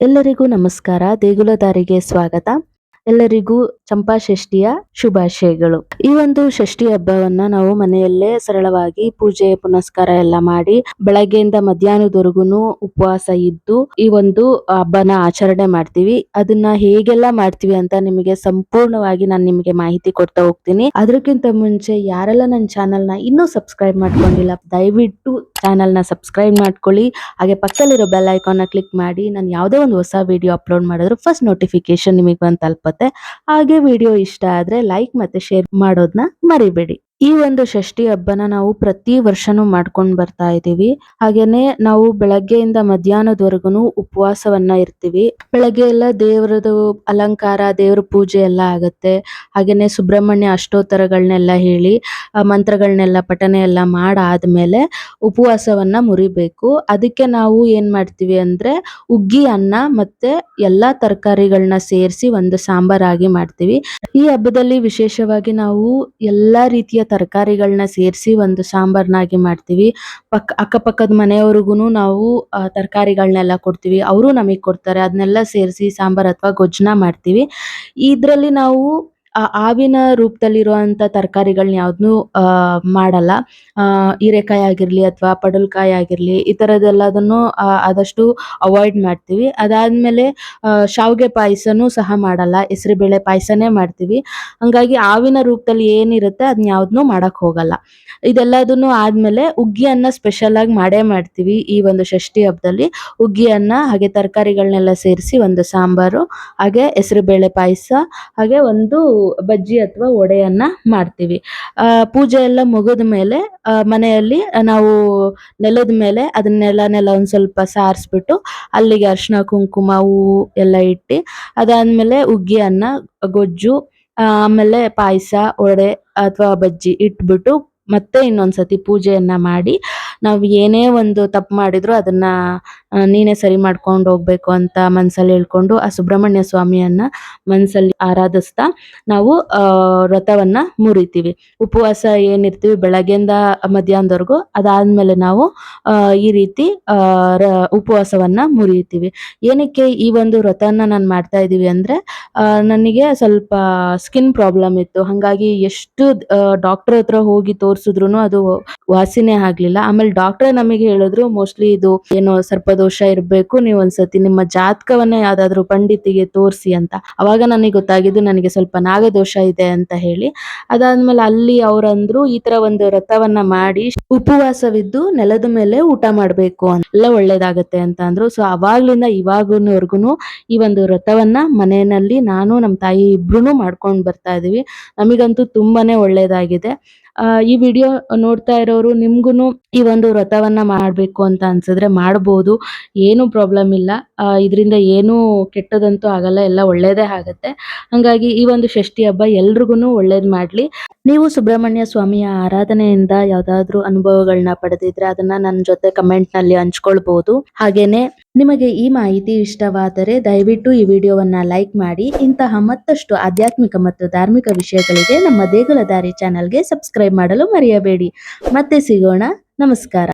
ಎಲ್ಲರಿಗೂ ನಮಸ್ಕಾರ. ದೇಗುಲ ದಾರಿಗೆ ಸ್ವಾಗತ. ಎಲ್ಲರಿಗೂ ಚಂಪಾ ಷಷ್ಠಿಯ ಶುಭಾಶಯಗಳು. ಈ ಒಂದು ಷಷ್ಠಿ ಹಬ್ಬವನ್ನ ನಾವು ಮನೆಯಲ್ಲೇ ಸರಳವಾಗಿ ಪೂಜೆ, ಪುನಸ್ಕಾರ ಎಲ್ಲ ಮಾಡಿ ಬೆಳಗ್ಗೆಯಿಂದ ಮಧ್ಯಾಹ್ನದವರೆಗೂ ಉಪವಾಸ ಇದ್ದು ಈ ಒಂದು ಹಬ್ಬನ ಆಚರಣೆ ಮಾಡ್ತೀವಿ. ಅದನ್ನ ಹೇಗೆಲ್ಲ ಮಾಡ್ತೀವಿ ಅಂತ ನಿಮಗೆ ಸಂಪೂರ್ಣವಾಗಿ ನಾನು ನಿಮಗೆ ಮಾಹಿತಿ ಕೊಡ್ತಾ ಹೋಗ್ತೀನಿ. ಅದಕ್ಕಿಂತ ಮುಂಚೆ ಯಾರೆಲ್ಲ ನನ್ನ ಚಾನೆಲ್ನ ಇನ್ನೂ ಸಬ್ಸ್ಕ್ರೈಬ್ ಮಾಡ್ಕೊಂಡಿಲ್ಲ, ದಯವಿಟ್ಟು ಚಾನೆಲ್ನ ಸಬ್ಸ್ಕ್ರೈಬ್ ಮಾಡ್ಕೊಳ್ಳಿ. ಹಾಗೆ ಪಕ್ಕದಲ್ಲಿರೋ ಬೆಲ್ ಐಕಾನ್ನ ಕ್ಲಿಕ್ ಮಾಡಿ ನಾನು ಯಾವುದೇ ಒಂದು ಹೊಸ ವಿಡಿಯೋ ಅಪ್ಲೋಡ್ ಮಾಡಿದ್ರು ಫಸ್ಟ್ ನೋಟಿಫಿಕೇಶನ್ ನಿಮಗೆ ಬಂದು ತಲುಪುತ್ತೆ. ಹಾಗೆ ವಿಡಿಯೋ ಇಷ್ಟ ಆದ್ರೆ ಲೈಕ್ ಮತ್ತೆ ಶೇರ್ ಮಾಡೋದನ್ನ ಮರಿಬೇಡಿ. ಈ ಒಂದು ಷಷ್ಠಿ ಹಬ್ಬನ ನಾವು ಪ್ರತಿ ವರ್ಷನೂ ಮಾಡ್ಕೊಂಡು ಬರ್ತಾ ಇದೀವಿ ಹಾಗೇನೆ ನಾವು ಬೆಳಗ್ಗೆಯಿಂದ ಮಧ್ಯಾಹ್ನದವರೆಗೂ ಉಪವಾಸವನ್ನ ಇರ್ತೀವಿ. ಬೆಳಗ್ಗೆ ಎಲ್ಲ ದೇವರದು ಅಲಂಕಾರ, ದೇವ್ರ ಪೂಜೆ ಎಲ್ಲ ಆಗತ್ತೆ. ಹಾಗೇನೆ ಸುಬ್ರಹ್ಮಣ್ಯ ಅಷ್ಟೋತ್ತರಗಳನ್ನೆಲ್ಲ ಹೇಳಿ ಮಂತ್ರಗಳನ್ನೆಲ್ಲ ಪಠನೆ ಎಲ್ಲ ಮಾಡಾದ್ಮೇಲೆ ಉಪವಾಸವನ್ನ ಮುರಿಬೇಕು. ಅದಕ್ಕೆ ನಾವು ಏನ್ ಮಾಡ್ತೀವಿ ಅಂದ್ರೆ ಉಗ್ಗಿ ಅನ್ನ ಮತ್ತೆ ಎಲ್ಲಾ ತರಕಾರಿಗಳನ್ನ ಸೇರಿಸಿ ಒಂದು ಸಾಂಬಾರಾಗಿ ಮಾಡ್ತೀವಿ. ಈ ಹಬ್ಬದಲ್ಲಿ ವಿಶೇಷವಾಗಿ ನಾವು ಎಲ್ಲಾ ರೀತಿಯ ತರಕಾರಿಗಳನ್ನ ಸೇರಿಸಿ ಒಂದು ಸಾಂಬಾರ್ನಾಗಿ ಮಾಡ್ತೀವಿ. ಪಕ್, ಅಕ್ಕಪಕ್ಕದ ಮನೆಯವ್ರಿಗೂ ನಾವು ತರಕಾರಿಗಳನ್ನೆಲ್ಲ ಕೊಡ್ತೀವಿ. ಅವರು ನಮಗೆ ಕೊಡ್ತಾರೆ. ಅದನ್ನೆಲ್ಲ ಸೇರಿಸಿ ಸಾಂಬಾರ್ ಅಥವಾ ಗೊಜ್ಜನ್ನ ಮಾಡ್ತೀವಿ. ಇದರಲ್ಲಿ ನಾವು ಹಾವಿನ ರೂಪದಲ್ಲಿರುವಂಥ ತರಕಾರಿಗಳನ್ನ ಯಾವುದನ್ನು ಆ, ಮಾಡಲ್ಲ. ಆ, ಹೀರೆಕಾಯಿ ಆಗಿರಲಿ ಅಥವಾ ಪಡಲ್ಕಾಯಿ ಆಗಿರಲಿ ಈ ಥರದ್ದೆಲ್ಲದನ್ನು ಆ, ಆದಷ್ಟು ಅವಾಯ್ಡ್ ಮಾಡ್ತೀವಿ. ಅದಾದಮೇಲೆ, ಆ, ಶಾವಿಗೆ ಪಾಯಸನೂ ಸಹ ಮಾಡಲ್ಲ. ಹೆಸರುಬೇಳೆ ಪಾಯಸನೇ ಮಾಡ್ತೀವಿ. ಹಂಗಾಗಿ ಹಾವಿನ ರೂಪದಲ್ಲಿ ಏನಿರುತ್ತೆ ಅದನ್ನ ಯಾವ್ದನು ಮಾಡಕ್ ಹೋಗಲ್ಲ. ಇದೆಲ್ಲದನ್ನು ಆದಮೇಲೆ ಉಗ್ಗಿಯನ್ನ ಸ್ಪೆಷಲ್ ಆಗಿ ಮಾಡೇ ಮಾಡ್ತೀವಿ ಈ ಒಂದು ಷಷ್ಠಿ ಹಬ್ಬದಲ್ಲಿ ಹುಗ್ಗಿ ಅನ್ನ ಹಾಗೆ ತರಕಾರಿಗಳನ್ನೆಲ್ಲ ಸೇರಿಸಿ ಒಂದು ಸಾಂಬಾರು, ಹಾಗೆ ಹೆಸರುಬೇಳೆ ಪಾಯಸ, ಹಾಗೆ ಒಂದು ಬಜ್ಜಿ ಅಥವಾ ವಡೆಯನ್ನ ಮಾಡ್ತೀವಿ. ಆ, ಪೂಜೆ ಎಲ್ಲ ಮುಗಿದ ಮೇಲೆ ಮನೆಯಲ್ಲಿ ನಾವು ನೆಲದ ಮೇಲೆ ಅದನ್ನೆಲ್ಲನೆಲ್ಲ ಒಂದು ಸ್ವಲ್ಪ ಸಾರಿಸ್ಬಿಟ್ಟು ಅಲ್ಲಿಗೆ ಅರಿಶಿನ ಕುಂಕುಮ ಹೂವು ಎಲ್ಲ ಇಟ್ಟು ಅದಾದ್ಮೇಲೆ ಉಗ್ಗಿ ಅನ್ನ, ಗೊಜ್ಜು ಆಮೇಲೆ ಪಾಯಸ, ವಡೆ ಅಥವಾ ಬಜ್ಜಿ ಇಟ್ಬಿಟ್ಟು ಮತ್ತೆ ಇನ್ನೊಂದ್ಸತಿ ಪೂಜೆಯನ್ನ ಮಾಡಿ ನಾವು ಏನೇ ಒಂದು ತಪ್ಪು ಮಾಡಿದ್ರು ಅದನ್ನ ನೀನೇ ಸರಿ ಮಾಡ್ಕೊಂಡು ಹೋಗ್ಬೇಕು ಅಂತ ಮನಸ್ಸಲ್ಲಿ ಹೇಳ್ಕೊಂಡು ಆ ಸುಬ್ರಹ್ಮಣ್ಯ ಸ್ವಾಮಿಯನ್ನ ಮನಸ್ಸಲ್ಲಿ ಆರಾಧಿಸ್ತಾ ನಾವು ವ್ರತವನ್ನ ಮುರಿತೀವಿ. ಉಪವಾಸ ಏನಿರ್ತೀವಿ ಬೆಳಗ್ಗೆಯಿಂದ ಮಧ್ಯಾಹ್ನದವರೆಗೂ, ಅದಾದ್ಮೇಲೆ ನಾವು ಈ ರೀತಿ ಉಪವಾಸವನ್ನ ಮುರಿತೀವಿ. ಏನಕ್ಕೆ ಈ ಒಂದು ವ್ರತನ ನಾನು ಮಾಡ್ತಾ ಇದೀವಿ ಅಂದ್ರೆ ನನಗೆ ಸ್ವಲ್ಪ ಸ್ಕಿನ್ ಪ್ರಾಬ್ಲಮ್ ಇತ್ತು. ಹಂಗಾಗಿ ಎಷ್ಟು ಡಾಕ್ಟರ್ ಹತ್ರ ಹೋಗಿ ತೋರಿಸಿದ್ರು ಅದು ವಾಸಿನೇ ಆಗ್ಲಿಲ್ಲ. ಆಮೇಲೆ ಡಾಕ್ಟರ್ ನಮಗೆ ಹೇಳಿದ್ರು, ಮೋಸ್ಟ್ಲಿ ಇದು ಏನೋ ಸರ್ಪದೋಷ ಇರ್ಬೇಕು. ನೀವು ಒಂದ್ಸತಿ ನಿಮ್ಮ ಜಾತಕವನ್ನ ಯಾವ್ದಾದ್ರು ಪಂಡಿತಿಗೆ ತೋರಿಸಿ ಅಂತ. ಅವಾಗ ನನಗೆ ಗೊತ್ತಾಗಿದ್ದು ನನಗೆ ಸ್ವಲ್ಪ ನಾಗದೋಷ ಇದೆ ಅಂತ ಹೇಳಿ. ಅದಾದ್ಮೇಲೆ ಅಲ್ಲಿ ಅವ್ರಂದ್ರು ಈ ತರ ಒಂದು ವ್ರತವನ್ನ ಮಾಡಿ ಉಪವಾಸವಿದ್ದು ನೆಲದ ಮೇಲೆ ಊಟ ಮಾಡ್ಬೇಕು ಎಲ್ಲ ಒಳ್ಳೇದಾಗತ್ತೆ ಅಂತ ಅಂದ್ರು. ಸೊ ಅವಾಗ್ಲಿಂದ ಇವಾಗುನವರ್ಗುನು ಈ ಒಂದು ವ್ರತವನ್ನ ಮನೆಯಲ್ಲಿ ನಾನು ನಮ್ಮ ತಾಯಿ ಇಬ್ರುನು ಮಾಡ್ಕೊಂಡ್ ಬರ್ತಾ ಇದೀವಿ. ನಮಗಂತೂ ತುಂಬಾನೇ ಒಳ್ಳೇದಾಗಿದೆ. ಆ, ಈ ವಿಡಿಯೋ ನೋಡ್ತಾ ಇರೋರು ನಿಮ್ಗೂನು ಈ ಒಂದು ವ್ರತವನ್ನ ಮಾಡ್ಬೇಕು ಅಂತ ಅನ್ಸಿದ್ರೆ ಮಾಡ್ಬೋದು. ಏನು ಪ್ರಾಬ್ಲಮ್ ಇಲ್ಲ. ಇದರಿಂದ ಏನು ಕೆಟ್ಟದಂತೂ ಆಗಲ್ಲ. ಎಲ್ಲ ಒಳ್ಳೇದೇ ಆಗತ್ತೆ. ಹಂಗಾಗಿ ಈ ಒಂದು ಷಷ್ಠಿ ಹಬ್ಬ ಎಲ್ರಿಗೂ ಒಳ್ಳೇದ್ ಮಾಡ್ಲಿ. ನೀವು ಸುಬ್ರಹ್ಮಣ್ಯ ಸ್ವಾಮಿಯ ಆರಾಧನೆಯಿಂದ ಯಾವ್ದಾದ್ರು ಅನುಭವಗಳನ್ನ ಪಡೆದಿದ್ರೆ ಅದನ್ನ ನನ್ನ ಜೊತೆ ಕಮೆಂಟ್ನಲ್ಲಿ ಹಂಚ್ಕೊಳ್ಬಹುದು ಹಾಗೇನೆ ನಿಮಗೆ ಈ ಮಾಹಿತಿ ಇಷ್ಟವಾದರೆ ದಯವಿಟ್ಟು ಈ ವಿಡಿಯೋವನ್ನ ಲೈಕ್ ಮಾಡಿ, ಇಂತಹ ಮತ್ತಷ್ಟು ಆಧ್ಯಾತ್ಮಿಕ ಮತ್ತು ಧಾರ್ಮಿಕ ವಿಷಯಗಳಿಗೆ ನಮ್ಮ ದೇಗುಲ ದಾರಿ ಚಾನೆಲ್ಗೆ ಸಬ್ಸ್ಕ್ರೈಬ್ ಮಾಡಲು ಮರೆಯಬೇಡಿ. ಮತ್ತೆ ಸಿಗೋಣ. ನಮಸ್ಕಾರ.